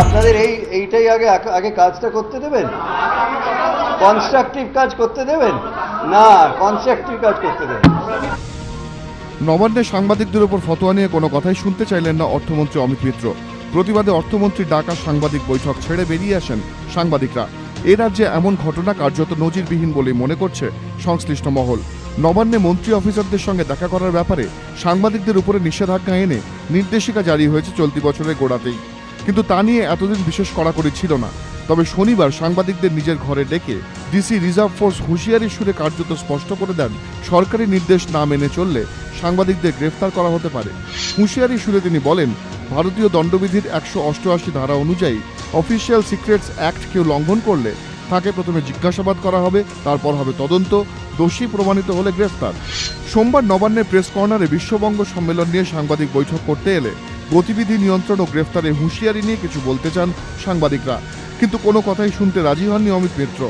আপনাদের এই, এইটাই আগে আগে কাজটা করতে দেবেন? কনস্ট্রাকটিভ কাজ করতে দেবেন? না কনস্ট্রাকটিভ কাজ করতে দেবেন। নবান্নে সাংবাদিকদের উপর ফতোয়া নিয়ে কোনো কথাই শুনতে চাইলেন না অর্থমন্ত্রী অমিত মিত্র। প্রতিবাদে অর্থমন্ত্রী ডাকা সাংবাদিক বৈঠক ছেড়ে বেরিয়ে আসেন সাংবাদিকরা। এ রাজ্যে এমন ঘটনা কার্যত নজিরবিহীন বলে মনে করছে সংশ্লিষ্ট মহল। নবান্নে মন্ত্রী অফিসারদের সঙ্গে দেখা করার ব্যাপারে সাংবাদিকদের উপরে নিষেধাজ্ঞা এনে নির্দেশিকা জারি হয়েছে চলতি বছরের গোড়াতেই। কিন্তু তা নিয়ে এতদিন বিশেষ কড়াকড়ি ছিল না। তবে শনিবার সাংবাদিকদের নিজের ঘরে ডেকে ডিসি রিজার্ভ ফোর্স হুঁশিয়ারি সুরে কার্যত স্পষ্ট করে দেন, সরকারি নির্দেশ না মেনে চললে সাংবাদিকদের গ্রেফতার করা হতে পারে। হুঁশিয়ারি সুরে তিনি বলেন, ভারতীয় দণ্ডবিধির একশো অষ্টআশি ধারা অনুযায়ী অফিসিয়াল সিক্রেটস অ্যাক্ট কেউ লঙ্ঘন করলে তাকে প্রথমে জিজ্ঞাসাবাদ করা হবে, তারপর হবে তদন্ত, দোষী প্রমাণিত হলে গ্রেফতার। সোমবার নবান্নের প্রেস কর্নারে বিশ্ববঙ্গ সম্মেলন নিয়ে সাংবাদিক বৈঠক করতে এলে গতিবিধি নিয়ন্ত্রণ ও গ্রেফতারে হুঁশিয়ারি নিয়ে কিছু বলতে চান সাংবাদিকরা। কিন্তু কোনো কথাই শুনতে রাজি হননি অমিত মিত্র।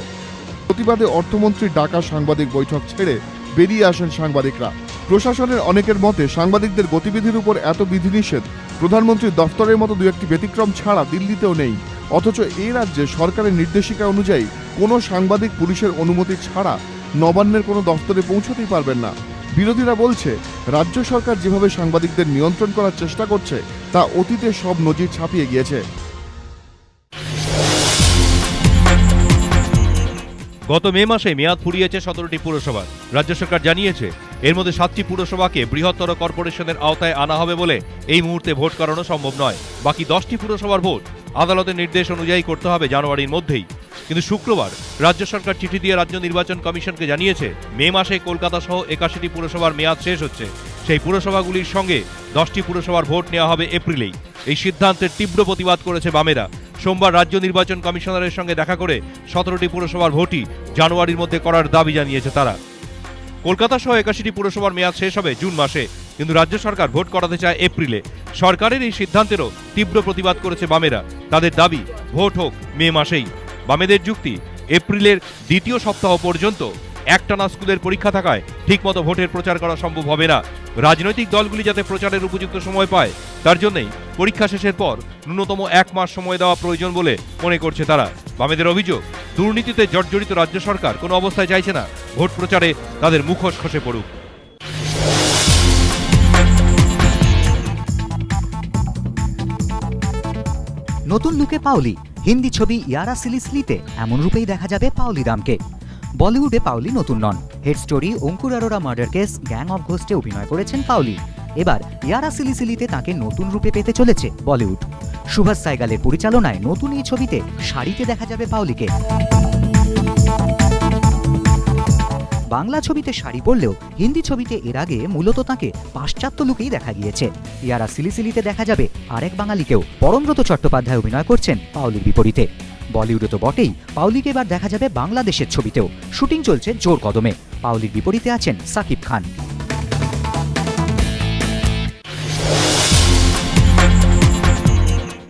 প্রতিবাদে অর্থমন্ত্রীর ডাকা সাংবাদিক বৈঠক ছেড়ে বেরিয়ে আসেন সাংবাদিকরা। প্রশাসনের অনেকের মতে সাংবাদিকদের গতিবিধির উপর এত বিধিনিষেধ প্রধানমন্ত্রীর দফতরের মতো দু একটি ব্যতিক্রম ছাড়া দিল্লিতেও নেই। অথচ এই রাজ্যে সরকারের নির্দেশিকা অনুযায়ী কোনো সাংবাদিক পুলিশের অনুমতি ছাড়া নবান্নের কোনো দফতরে পৌঁছতেই পারবেন না। বিরোধীরা বলছে, রাজ্য সরকার যেভাবে সাংবাদিকদের নিয়ন্ত্রণ করার চেষ্টা করছে, তা অতীতে সব নজির ছাপিয়ে গিয়েছে। গত মে মাসে মেয়াদ ফুরিয়েছে সতেরোটি পুরসভা। রাজ্য সরকার জানিয়েছে, এর মধ্যে সাতটি পুরসভাকে বৃহত্তর কর্পোরেশনের আওতায় আনা হবে বলে এই মুহূর্তে ভোট করানো সম্ভব নয়। বাকি দশটি পুরসভার ভোট আদালতের নির্দেশ অনুযায়ী করতে হবে জানুয়ারির মধ্যেই। কিন্তু শুক্রবার রাজ্য সরকার চিঠি দিয়ে রাজ্য নির্বাচন কমিশনকে জানিয়েছে, মে মাসে কলকাতা সহ একাশিটি পুরসভার মেয়াদ শেষ হচ্ছে। সেই পুরসভাগুলির সঙ্গে দশটি পুরসভার ভোট নেওয়া হবে এপ্রিলেই। এই সিদ্ধান্তের তীব্র প্রতিবাদ করেছে বামেরা। সোমবার রাজ্য নির্বাচন কমিশনারের সঙ্গে দেখা করে সতেরোটি পুরসভার ভোটই জানুয়ারির মধ্যে করার দাবি জানিয়েছে তারা। কলকাতা সহ একাশিটি পুরসভার মেয়াদ শেষ হবে জুন মাসে, কিন্তু রাজ্য সরকার ভোট করাতে চায় এপ্রিলে। সরকারের এই সিদ্ধান্তেরও তীব্র প্রতিবাদ করেছে বামেরা। তাদের দাবি, ভোট হোক মে মাসেই। বামেদের যুক্তি, এপ্রিলের দ্বিতীয় সপ্তাহ পর্যন্ত একটানা স্কুলের পরীক্ষা থাকায় ঠিকমতো ভোটের প্রচার করা সম্ভব হবে না। রাজনৈতিক দলগুলি যাতে প্রচারের উপযুক্ত সময় পায়, তার জন্যই পরীক্ষা শেষের পর ন্যূনতম এক মাস সময় দেওয়া প্রয়োজন বলে মনে করছে তারা। বামেদের অভিযোগ, দুর্নীতিতে জর্জরিত রাজ্য সরকার কোনো অবস্থায় চাইছে না। ভোট প্রচারে তাদের মুখোশ খসে পড়ুক। নতুন লুকে পাওলি হিন্দি ছবি ইয়ারা সিলিসলিতে এমন রূপেই দেখা যাবে পাওলি রামকে। বলিউডে পাওলি নতুন নন। Head story Ankur Arora murder case, gang of ঘোস্টে অভিনয় করেছেন পাওলি। এবার ইয়ারা সিলিসিলিতে তাকে নতুন রূপে পেতে চলেছে বলিউড। সুভাষ সাইগালের পরিচালনায় নতুন এই ছবিতে শাড়িতে দেখা যাবে পাওলিকে। বাংলা ছবিতে শাড়ি পরলেও হিন্দি ছবিতে এর আগে মূলত তাঁকে পাশ্চাত্য লুকেই দেখা গিয়েছে। ইয়ারা সিলিসিলিতে দেখা যাবে আরেক বাঙালিকেও। পরমব্রত চট্টোপাধ্যায় অভিনয় করছেন পাওলির বিপরীতে। বলিউডে তো বটেই, পাওলিকে এবার দেখা যাবে বাংলাদেশের ছবিতেও। শুটিং চলছে জোর কদমে। পাওলির বিপরীতে আছেন সাকিব খান।